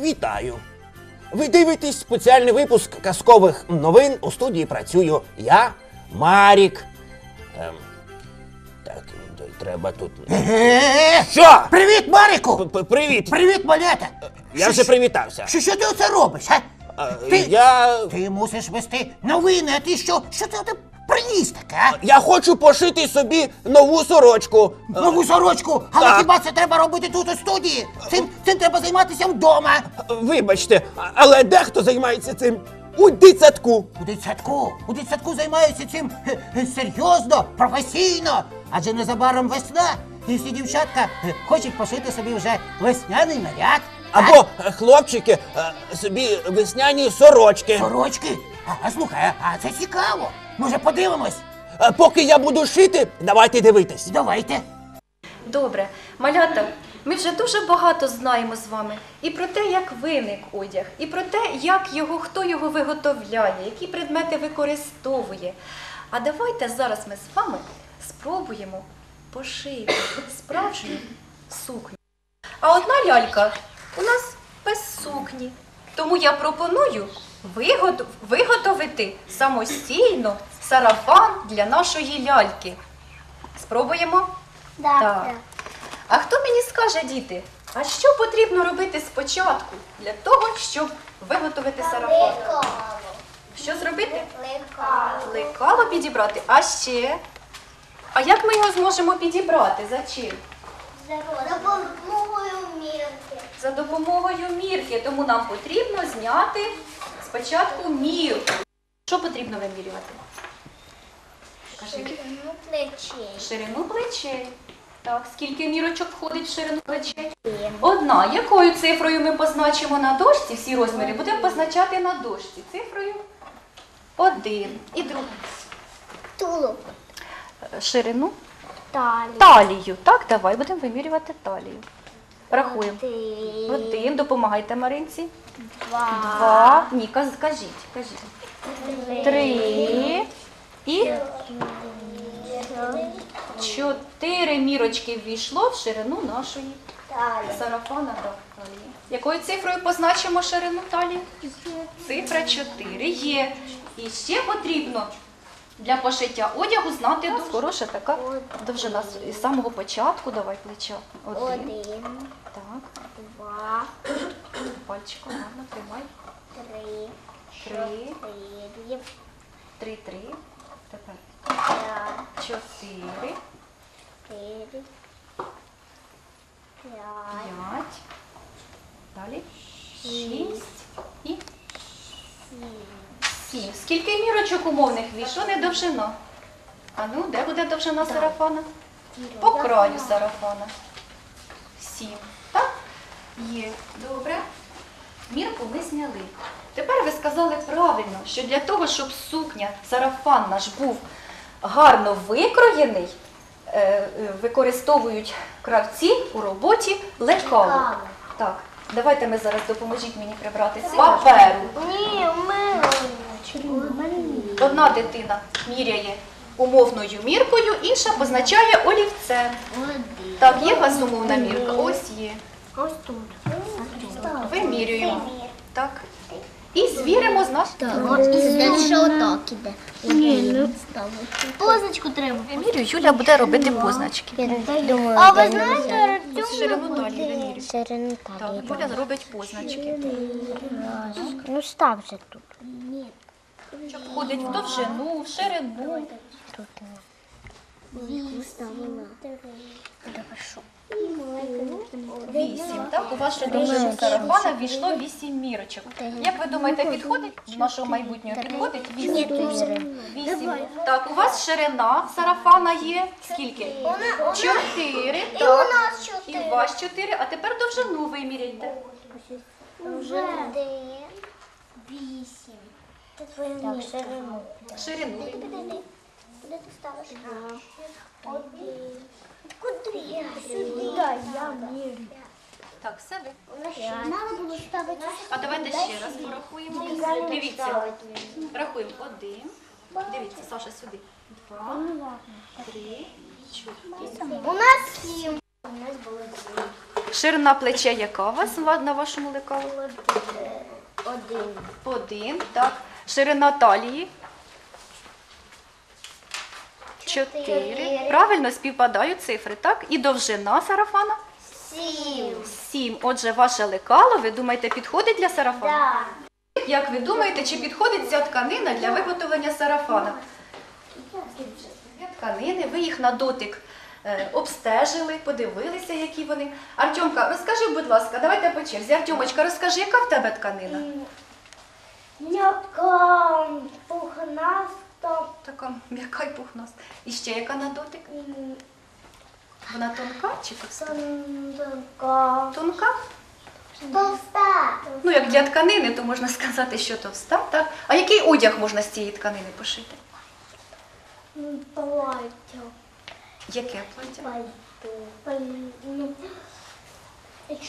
Вітаю! Ви дивитесь спеціальний випуск казкових новин. У студії працюю я, Марік. Ем, так, треба тут. Що? Привіт, Марику! П- п- Привіт! Привіт, малята! Я вже привітався. Що, що ти оце робиш, а? А, Ти, Я. ти мусиш вести новини, а ти що? Що ти оте приніс таке, а? Я хочу пошити собі нову сорочку. Е, Нову сорочку, але так. хіба це треба робити тут у студії? Цим, цим треба займатися вдома. Вибачте, а- але дехто займається цим у дитсадку. У дитсадку, у дитсадку займаються цим е, е, серйозно, професійно. Адже незабаром весна, і всі дівчатка е, хочуть пошити собі вже весняний наряд. Або е, хлопчики е, собі весняні сорочки. Сорочки. А, а слухай, а, а це цікаво. Може, подивимось? Е, Поки я буду шити, давайте дивитись. Давайте. Добре, малята, ми вже дуже багато знаємо з вами і про те, як виник одяг, і про те, як його, хто його виготовляє, які предмети використовує. А давайте зараз ми з вами спробуємо пошити справжню сукню. А одна лялька у нас без сукні. Тому я пропоную виготовити самостійно сарафан для нашої ляльки. Спробуємо? Так. А хто мені скаже, діти, а що потрібно робити спочатку для того, щоб виготовити сарафан? Лекало. Що зробити? Лекало підібрати. А ще? А як ми його зможемо підібрати? За чим? Допомогою мірки. За допомогою мірки. Тому нам потрібно зняти спочатку мірку. Що потрібно вимірювати? Кажи. Ну, плечей. Ширину плечей. Так, скільки мірочок входить в ширину плечей? Одна. Якою цифрою ми позначимо на дошці? Всі розміри будемо позначати на дошці. Цифрою один. І другу. Тулуб. Ширину Талію. талію. Так, давай будемо вимірювати талію. Рахуємо. Один. Один. Допомагайте Маринці. Два. Два. Ні, каз- кажіть, кажіть. Три. І чотири мірочки ввійшло в ширину нашої сарафана талії. Якою цифрою позначимо ширину талії? Цифра 4 є. І ще потрібно для пошиття одягу знати дуже хороша така довжина з- із самого початку. Давай плеча. Один. Один. Так, Два. пальчиком гарно тримай. Три. Три. Чотири. Три, три. Тепер П'ять. чотири, Чотири. П'ять. п'ять. Далі. Шість і сім. Скільки мірочок умовних війшло? Не довжина. А ну, де буде довжина сарафана? По краю сарафана. Сім. Так? Є. Добре. Мірку ми зняли. Тепер ви сказали правильно, що для того, щоб сукня, сарафан наш був гарно викроєний, е, е, використовують кравці у роботі лекало. Так, давайте ми зараз допоможіть мені прибрати з паперу. Ні, мене. Одна дитина міряє умовною міркою, інша позначає олівцем. Так, є у вас умовна мірка? Ось є. Ось тут. Вимірюємо. Так. І звіримо з наш. Дальше отак іде. Позначку треба. Вимірюю, Юля буде робити позначки. А ви знаєте, Ширину талії вимірюю. Ширину Так, Юля зробить позначки. Ну став же тут. Що входить в довжину, в ширину. Вісім. Так, у вашу довжину сарафана ввійшло вісім мірочок. Як ви думаєте, підходить до нашого майбутнього? Підходить вісім? Вісім. Так, у вас ширина сарафана є скільки? Чотири. Так. нас І у вас чотири. А тепер довжину виміряйте. Вже. Вісім. Так, ширину. Ширину. Куди ти ставиш? Один. Куди? Сюди. Я мірю. Так, все ви. Було ставити. А давайте ще раз порахуємо. Дивіться. Рахуємо. Один. Дивіться, Саша, сюди. Два, три, чотири. У нас сім. У нас було дві. Ширина плече яка у вас на вашому лекалу? Один. Один, так. Ширина талії? Чотири. Правильно співпадають цифри, так? І довжина сарафана? Сім. Сім. Отже, ваше лекало, ви думаєте, підходить для сарафану? Так. Як ви думаєте, чи підходить ця тканина для виготовлення сарафана? Тканини, ви їх на дотик е, обстежили, подивилися, які вони. Артемка, розкажи, будь ласка, давайте по черзі. Артемочка, розкажи, яка в тебе тканина? М'яка пухнаста. Така м'яка й пухнаста. І ще яка на дотик? Вона тонка чи товста? Тонка. Тонка? Товста. Ну, як для тканини, то можна сказати, що товста, так? А який одяг можна з цієї тканини пошити? Плаття. Яке плаття? Пальто.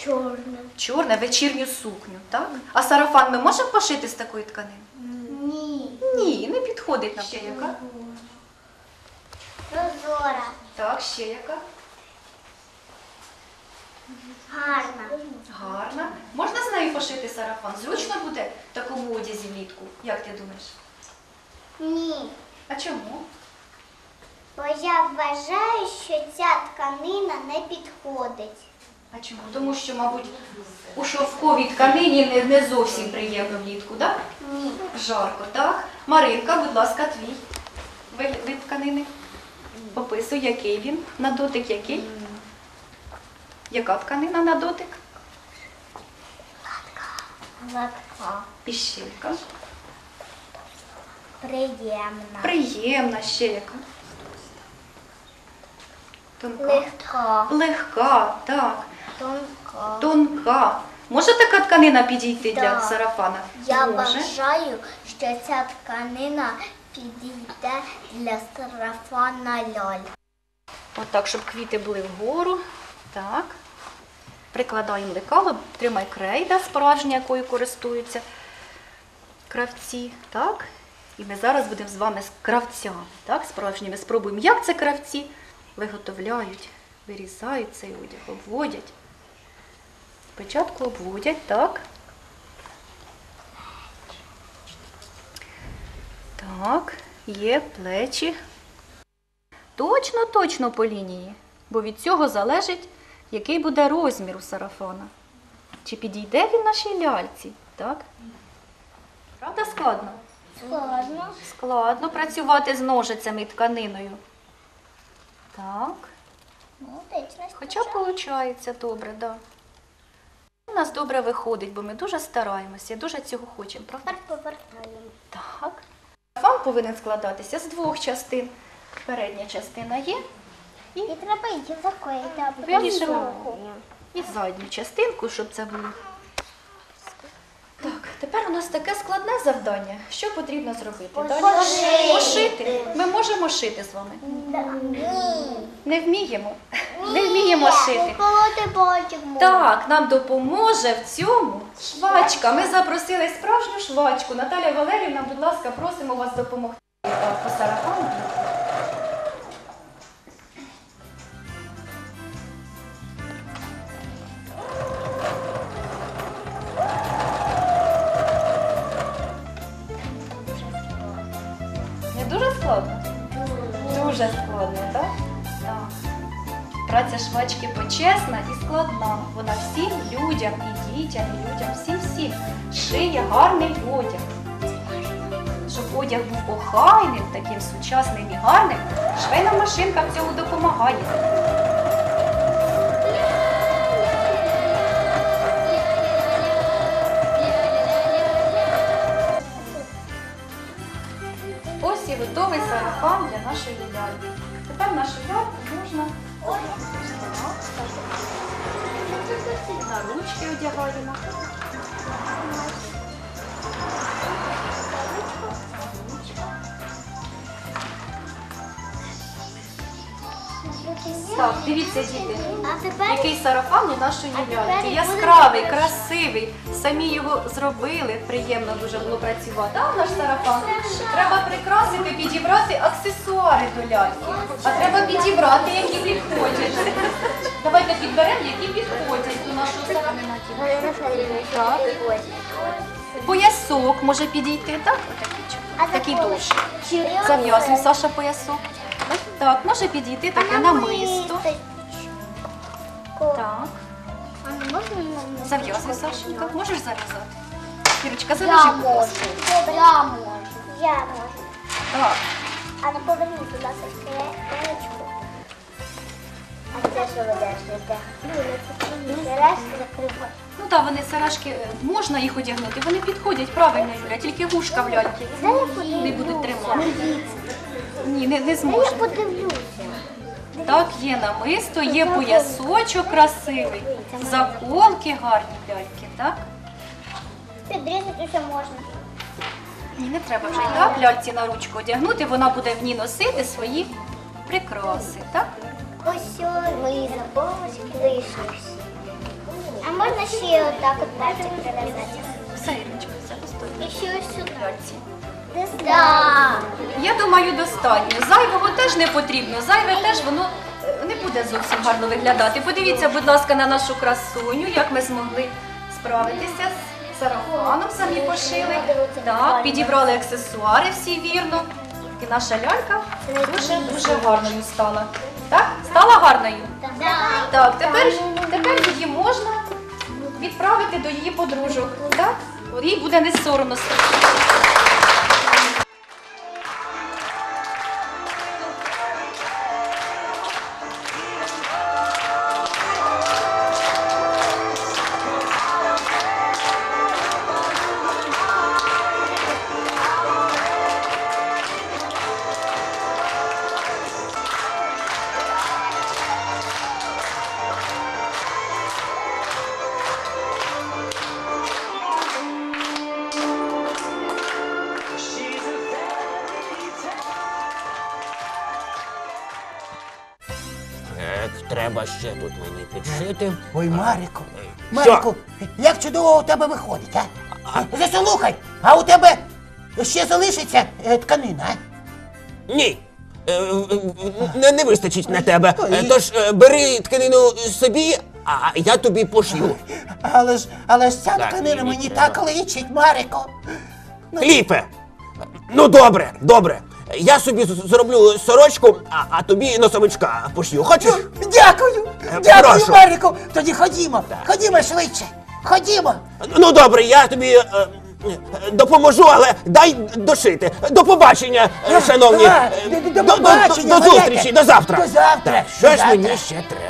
Чорне. Чорне, вечірню сукню, так? А сарафан ми можемо пошити з такої тканини? Ні. Ні, не підходить нам. Ще яка? Прозора. Так, ще яка? Гарна. Гарна. Можна з нею пошити сарафан? Зручно буде в такому одязі влітку? Як ти думаєш? Ні. А чому? Бо я вважаю, що ця тканина не підходить. А чому? Тому що, мабуть, у шовковій тканині не, не зовсім приємно влітку, так? Ні. Жарко, так? Маринка, будь ласка, твій вид, вид тканини. Описуй, який він. На дотик який? Яка тканина на дотик? Гладка. Піщинка. Приємна. Приємна ще яка. Тонка. Легка. Легка, так. Тонка. Тонка. Може така тканина підійти для сарафана? Я Може. вважаю, що ця тканина підійде для сарафана ляль. Отак, щоб квіти були вгору. Так. Прикладаємо лекало, тримай крейда справжня, якою користуються кравці. Так. І ми зараз будемо з вами з кравцями, так, справжніми. Спробуємо, як це кравці виготовляють, вирізають цей одяг, обводять. Спочатку обводять, так. Так, є плечі. Точно, точно по лінії, бо від цього залежить, який буде розмір у сарафана. Чи підійде він нашій ляльці, так? Правда, складно? Складно. Складно працювати з ножицями і тканиною. Так. Хоча виходить добре, так. Да. У нас добре виходить, бо ми дуже стараємося, дуже цього хочемо, правда? Тепер повертаємо. Так. Сарафан повинен складатися з двох частин. Передня частина є І треба її заклеїти, або Вирішимо. і задню частинку, щоб це було. Тепер у нас таке складне завдання. Що потрібно зробити? Далі? Пошити. Пошити. Ми можемо шити з вами. Ні. Не вміємо. Не вміємо шити. Колоти бочок Так, нам допоможе в цьому швачка. Ми запросили справжню швачку. Наталя Валерівна, будь ласка, просимо вас допомогти е, по сарафану. Швачки почесна і складна. Вона всім людям, і дітям, і людям, всім всім шиє гарний одяг. Щоб одяг був охайним, таким сучасним і гарним, швейна машинка в цьому допомагає. Ось і готовий сарафан для нашої ляльки. Тепер нашу ляльку можна на ручки одягаємо. Так, дивіться, діти. Який сарафан у нашої ляльки. Яскравий, красивий. Самі його зробили. Приємно дуже було працювати. А наш сарафан треба прикрасити, підібрати аксесуари до ляльки. А треба підібрати, які підходять. Давайте підберемо, які підходять Поясок може підійти, так? Такий довший. Зав'язуй, Саша, поясок. Так, може підійти таке намисто. Так. Не? Зав'язуй, Сашенька. Можеш зав'язати? Кірочка, Я зав'яжи, будь ласка. Я можу. Я можу. Так. А ну поверніть, будь ласка, ручку. А це що? Ну, так, вони сережки, е, можна їх одягнути, вони підходять правильно, Юля, тільки вушка в ляльки не будуть тримати. Ні, не, не я подивлюся. Так, є намисто, є поясочок красивий, заколки гарні ляльки, так? Підрізати усе можна. Ні, не треба вже так ляльці на ручку одягнути, вона буде в ній носити свої прикраси, так? Ось мої забавочки вийшли всі. А можна ще отак от пальчик перев'язати? Все, Іриночка, все постой. І ще ось сюди. Так. Я думаю, достатньо. Зайвого теж не потрібно. Зайве теж воно е, не буде зовсім гарно виглядати. Подивіться, будь ласка, на нашу красуню, як ми змогли справитися з сарафаном, самі пошили. Так, підібрали аксесуари всі вірно. І наша лялька дуже дуже гарною стала. Так? Стала гарною? Так. Так, тепер, тепер її можна відправити до її подружок. Так? Їй буде не соромно. Треба ще тут мені підшити. Ой, Марику, Що? Марику, як чудово у тебе виходить, а? Заслухай, а у тебе ще залишиться е, тканина, а? Ні. Е, е, Не, не вистачить на тебе. Е, Тож е, бери тканину собі, а я тобі пошью. Але ж, але ж ця Так, тканина мені мені треба. так личить, Марику. Кліпе! Ну добре, добре. Я собі з- зроблю сорочку, а, а тобі носовичка пошью. Хочеш? Дякую, Е, дякую, прошу. Марику. Тоді ходімо, ходімо швидше, ходімо. Ну добре, я тобі е, е, допоможу, але дай дошити. До побачення, е, шановні. А, Е, до- до- до побачення, до, до Валерка. зустрічі, до завтра. До завтра, Так, що ж мені ще треба?